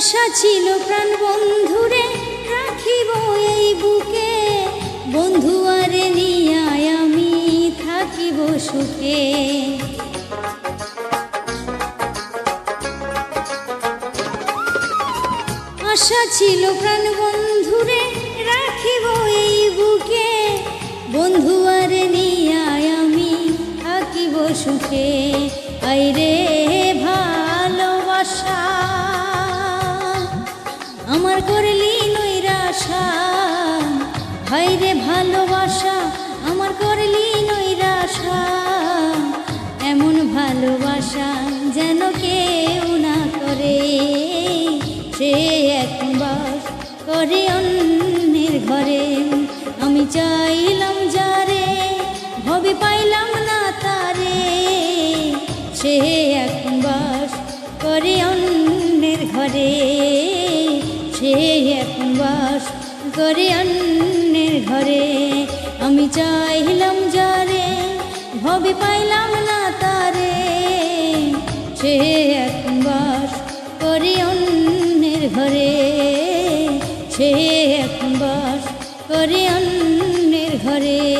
আশা ছিল প্রাণ বন্ধুরে, রাখিব এই বুকে। বন্ধু আরে নিয়ায় আমি থাকিব সুখে। আশা ছিল প্রাণ বন্ধুরে, রাখিব এই বুকে। বন্ধু আরে নিয়ায় আমি থাকিব সুখে। আইরে আমার করলি নৈরাশা হাইরে ভালোবাসা, আমার করলি নৈরাশা এমন ভালোবাসা যেন কেউ না করে, সে একবার করে অন্যের ঘরে। আমি চাইলাম যারে, ভবে পাইলাম না তারে, সে একবার করে অন্যের ঘরে। সে এখন বাস করে অন্যের ঘরে। আমি চাইলাম যারে, ভবে পাইলাম না তারে। সে এখন বাস করে অন্যের ঘরে। সে এখন বাস করে অন্যের ঘরে।